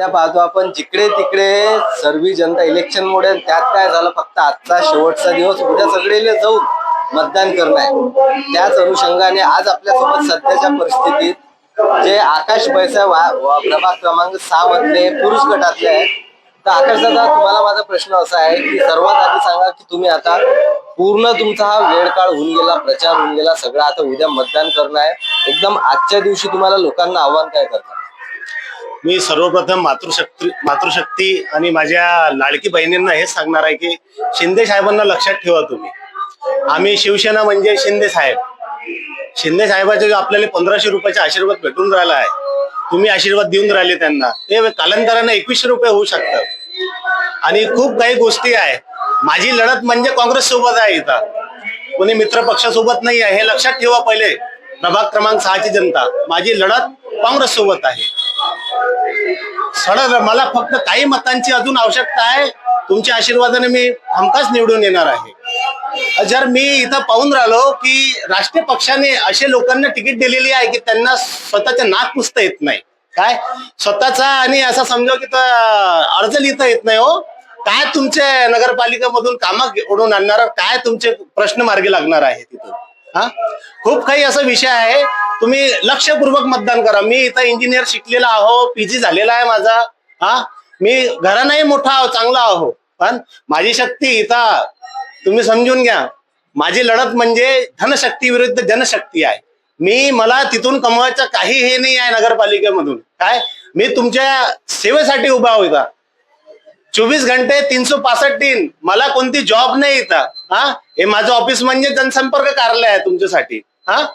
सध्या पाहतो आपण जिकडे तिकडे सर्वी जनता इलेक्शन मुळे त्यात काय झालं फक्त आजचा शेवटचा दिवस उद्या सगळेले जाऊन मतदान करणं आहे. त्याच अनुषंगाने आज आपल्यासोबत सध्याच्या परिस्थितीत जे आकाश पैसा प्रभाग क्रमांक सहा मधले पुरुष गटातले आहेत तर आकाश दादा तुम्हाला माझा प्रश्न असा आहे की सर्वात आधी सांगा की तुम्ही आता पूर्ण तुमचा हा वेळ काळ होऊन गेला प्रचार होऊन गेला सगळं आता उद्या मतदान करणं आहे. एकदम आजच्या दिवशी तुम्हाला लोकांना आव्हान काय करता? मी सर्वप्रथम मातृशक्ती मातृशक्ती आणि माझ्या लाडकी बहिणींना हेच सांगणार आहे की शिंदे साहेबांना लक्षात ठेवा तुम्ही. आम्ही शिवसेना म्हणजे शिंदे साहेब. शिंदे साहेबाचे जो आपल्याला पंधराशे रुपयाचा आशीर्वाद भेटून राहिला आहे तुम्ही आशीर्वाद देऊन राहिले त्यांना. ते कालांतराने एकवीसशे रुपये होऊ शकतात. आणि खूप काही गोष्टी आहे. माझी लढत म्हणजे काँग्रेस सोबत आहे इथं. कोणी मित्र पक्षासोबत नाही आहे हे लक्षात ठेवा पहिले. प्रभाग क्रमांक सहाची जनता. माझी लढत काँग्रेस सोबत आहे. सर मला फक्त काही मतांची अजून आवश्यकता आहे. तुमच्या आशीर्वादाने मी हमखास निवडून येणार आहे. जर मी इथं पाहून राहिलो की राष्ट्रीय पक्षाने असे लोकांना तिकीट दिलेली आहे की त्यांना स्वतःच्या नाक पुसता येत नाही. काय? स्वतःचा आणि असं समजा की तर अर्ज लिहिता येत नाही हो. काय तुमच्या नगरपालिकेमधून कामं ओढून आणणार? काय तुमचे प्रश्न मार्गी लागणार आहे तिथून हा? खूप काही असा विषय आहे. तुम्ही लक्षपूर्वक मतदान करा. मी इथं इंजिनियर शिकलेला आहो पीजी झालेला आहे माझा. हा? मी घरानाही मोठा आहो चांगला आहो. पण माझी शक्ती इथं तुम्ही समजून घ्या. माझी लढत म्हणजे धनशक्ती विरुद्ध जनशक्ती आहे. मी मला तिथून कमवायचं काही हे नाही आहे नगरपालिकेमधून. काय? मी तुमच्या सेवेसाठी उभा होता चोवीस घंटे तीनशे पासष्ट दिन. मला कोणती जॉब नाही इथं. हा? हे माझं ऑफिस म्हणजे जनसंपर्क कार्यालय आहे तुमच्यासाठी. हा?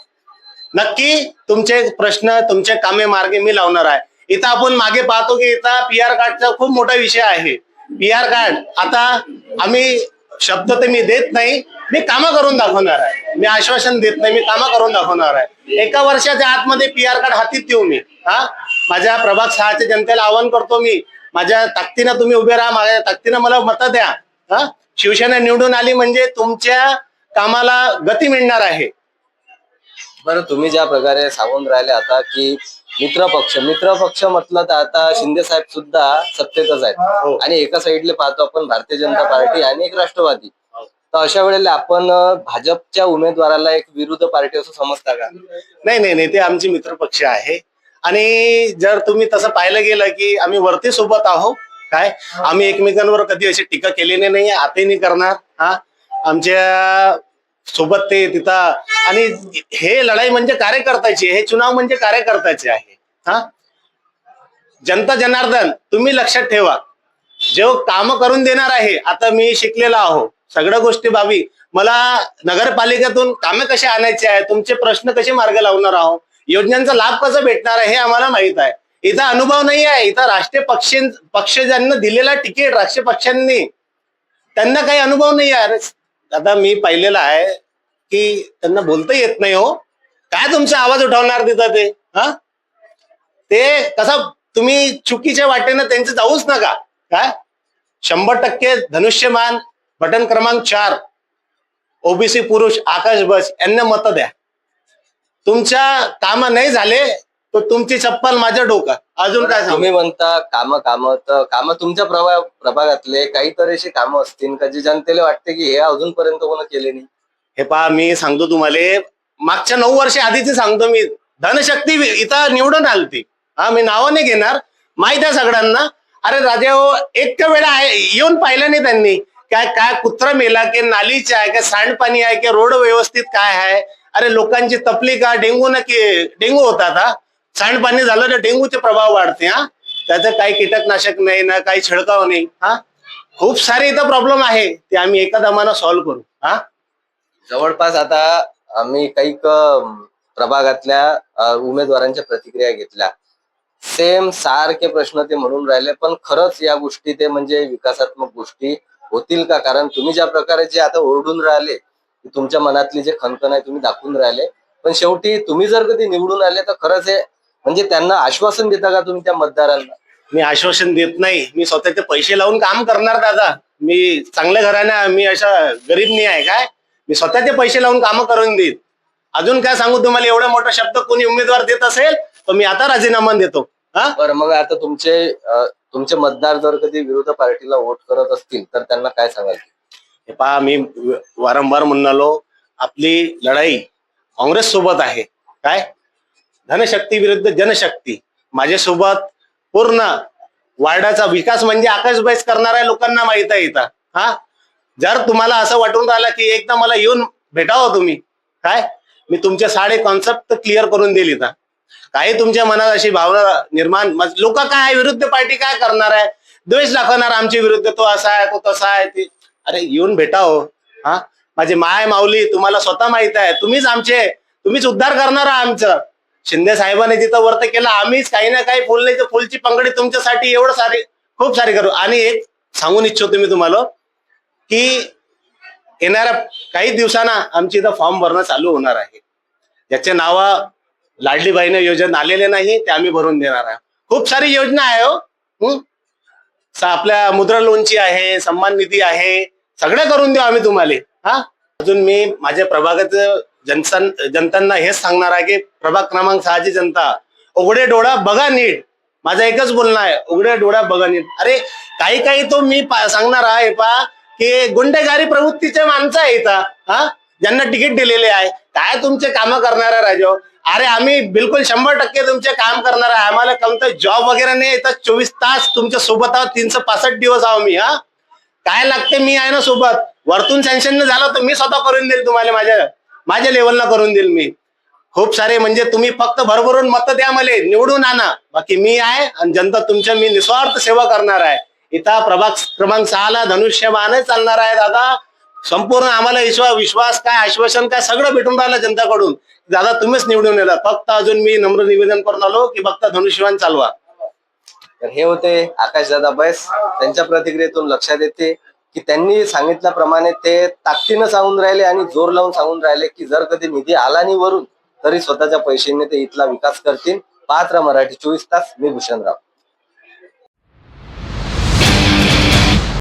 नक्की तुमचे प्रश्न तुमचे कामे मार्गे मी लावणार आहे. इथं आपण मागे पाहतो की इथं पी आर कार्डचा खूप मोठा विषय आहे. पी आर कार्ड आता आम्ही शब्द तर मी देत नाही. मी कामं करून दाखवणार आहे. मी आश्वासन देत नाही मी कामं करून दाखवणार आहे. एका वर्षाच्या आतमध्ये पी आर कार्ड हातीत देऊ मी. हा? माझ्या प्रभाग सहाच्या जनतेला आवाहन करतो मी. माझ्या ताकदीनं तुम्ही उभे राहा माझ्या ताकदीनं मला मतं द्या. हा? शिवसेना निवडून आली म्हणजे तुमच्या कामाला गती मिळणार आहे. बरं तुम्ही ज्या प्रकारे सांगून राहिले आता की मित्र पक्ष मित्र पक्ष म्हटलं तर आता शिंदे साहेब सुद्धा सत्तेतच आहेत. हो. आणि एका साईडले पाहतो आपण भारतीय जनता पार्टी आणि एक राष्ट्रवादी. तर अशा वेळेला आपण भाजपच्या उमेदवाराला एक विरुद्ध पार्टी असं समजता का? नाही नाही नाही ते आमचे मित्रपक्ष आहे. आणि जर तुम्ही तसं पाहिलं गेलं की आम्ही वरती सोबत आहो काय? आम्ही एकमेकांवर कधी अशी टीका केलेली नाही आताही नाही करणार हा? आमच्यासोबत ते तिथं आणि हे लढाई म्हणजे कार्यकर्त्याची हे चुनाव म्हणजे कार्यकर्त्याचे आहे हा? जनता जनार्दन तुम्ही लक्षात ठेवा. जो काम करून देणार आहे आता मी शिकलेला आहो सगळ्या गोष्टी बाबी मला नगरपालिकेतून कामे कसे आणायचे आहे तुमचे प्रश्न कसे मार्ग लावणार आहोत? योजनांचा लाभ कसा भेटणार आहे हे आम्हाला माहीत आहे. इथं अनुभव नाही आहे. इथं राष्ट्रीय पक्ष पक्ष ज्यांना दिलेला तिकीट राष्ट्रीय पक्षांनी त्यांना काही अनुभव नाही आहे. आता मी पाहिलेलं आहे की त्यांना बोलता येत नाही हो. काय तुमचा आवाज उठवणार तिथं ते? हा? ते कसा तुम्ही चुकीच्या वाटेनं त्यांचं जाऊच नका. काय? शंभर टक्के धनुष्यमान बटन क्रमांक चार. ओबीसी पुरुष आकाश बस यांना मतं द्या. तुमच्या काम नाही झाले तर तुमची चप्पल माझ्या डोकं अजून काय सांगू? तुम्ही म्हणता काम काम तर काम तुमच्या प्रभा प्रभागातले काहीतरी अशी कामं असतील का जे जनतेला वाटते की हे अजूनपर्यंत कोण केले नाही? हे पहा मी सांगतो तुम्हाला मागच्या नऊ वर्ष आधीची सांगतो मी. धनशक्ती इथं निवडून आलती हा मी नावं नाही घेणार. माहीत आहे सगळ्यांना. अरे राजा हो एक वेळा आहे येऊन पाहिलं नाही त्यांनी. काय काय कुत्रा मेला की नालीचे आहे का सांडपाणी आहे की रोड व्यवस्थित काय आहे. अरे लोकांची तपली का? डेंगू ना की डेंगू होता हा? सांडपाणी झालं तर डेंगूचे प्रभाव वाढते हा? त्याचं काही कीटकनाशक नाही ना काही छिडकाव नाही हा? खूप सारे इथं प्रॉब्लेम आहे ते आम्ही एका दमानं सॉल्व्ह करू हा? जवळपास आता आम्ही काही प्रभागातल्या उमेदवारांच्या प्रतिक्रिया घेतल्या. सेम सारखे प्रश्न ते म्हणून राहिले पण खरंच या गोष्टी ते म्हणजे विकासात्मक गोष्टी होतील का? कारण तुम्ही ज्या प्रकारे जे आता ओरडून राहिले तुमच्या मनातली जे खनखन आहे तुम्ही दाखवून राहिले. पण शेवटी तुम्ही जर कधी निवडून आले तर खरंच हे म्हणजे त्यांना आश्वासन देता का तुम्ही त्या मतदारांना? मी आश्वासन देत नाही. मी स्वतःचे पैसे लावून काम करणार दादा. मी चांगल्या घराने मी अशा गरीब नाही आहे काय? मी स्वतःचे पैसे लावून काम करून देईन. अजून काय सांगू तुम्हाला? एवढा मोठा शब्द कोणी उमेदवार देत असेल तर मी आता राजीनामा देतो. हा? बरं मग आता तुमचे अं, तुमचे मतदार जर कधी विरोध पार्टीला वोट करत असतील तर त्यांना काय सांगाल? हे पहा मी वारंवार म्हणालो आपली लढाई काँग्रेस सोबत आहे. काय? धनशक्ती विरुद्ध जनशक्ती. माझ्यासोबत पूर्ण वार्डाचा विकास म्हणजे आकाशबाईस करणाऱ्या लोकांना माहीत आहे इथं. हा? जर तुम्हाला असं वाटून राहिलं की एकदा मला येऊन भेटावं तुम्ही काय? मी तुमच्या साडे कॉन्सेप्ट क्लिअर करून देईल इथं. काही तुमच्या मनात अशी भावना निर्माण लोक काय विरुद्ध पार्टी काय करणार आहे? द्वेष दाखवणार आमच्या विरुद्ध तो असा आहे तो तसा आहे ते अरे येऊन भेटा हो? हा माझी माय माऊली तुम्हाला स्वतः माहीत आहे. तुम्हीच आमचे. तुम्हीच उद्धार करणार आमचं. शिंदे साहेबांनी जिथं वर्त केलं आम्हीच काही ना काही फुल नाही तर फुलची पंगडी तुमच्यासाठी एवढं सारी खूप सारी करू. आणि एक सांगून इच्छितो मी तुम्हाला की येणाऱ्या काही दिवसांना आमची इथं फॉर्म भरणं चालू होणार आहे. ज्याचे नाव लाडलीबाईने योजना आलेले नाही ते आम्ही भरून देणार आहे. खूप सारी योजना आहे हो. आपल्या मुद्रा लोनची आहे सन्मान निधी आहे. सगळं करून देऊ आम्ही तुम्हाला. हा? अजून मी माझ्या प्रभागात जनसन जनतांना हेच सांगणार आहे की प्रभाग क्रमांक सहाची जनता उघडे डोळा बघा नीट. माझं एकच बोलणं आहे उघडे डोळा बघा नीट. अरे काही काही तो मी सांगणार आहे पा की गुंडेगारी प्रवृत्तीचे माणसं आहे इथं हा? ज्यांना तिकीट दिलेले आहे. काय तुमचे कामं करणार आहे राजो? अरे आम्ही बिलकुल शंभर टक्के तुमचे काम करणार आहे. आम्हाला कमत जॉब वगैरे नाही येतात चोवीस तास तुमच्यासोबत आहोत. तीनशे पासष्ट दिवस आहो मी हा? काय लागते मी आहे ना सोबत? वरतून सँक्शन झालं तर मी स्वतः करून देईल तुम्हाला माझ्या माझ्या लेवलला करून देईल मी. खूप सारे म्हणजे तुम्ही फक्त भरभरून मत द्या मला निवडून आणा. बाकी मी आहे आणि जनता तुमच्या मी निस्वार्थ सेवा करणार आहे. इथं प्रभाग क्रमांक सहाला धनुष्यबाण चालणार आहे दादा. संपूर्ण आम्हाला विश्वास विश्वास काय आश्वासन काय सगळं भेटून राहिलं जनताकडून. दादा तुम्हीच निवडून येणार. फक्त अजून मी नम्र निवेदन करून आलो की फक्त धनुष्यबाण चालवा. तर हे होते आकाशदादा बैस. त्यांच्या प्रतिक्रियेतून लक्षात येते की त्यांनी सांगितल्याप्रमाणे ते ताकदीनं सांगून राहिले आणि जोर लावून सांगून राहिले की जर कधी निधी आला नाही वरून तरी स्वतःच्या पैशांनी ते इथला विकास करतील. पात्र मराठी चोवीस तास. मी भूषणराव.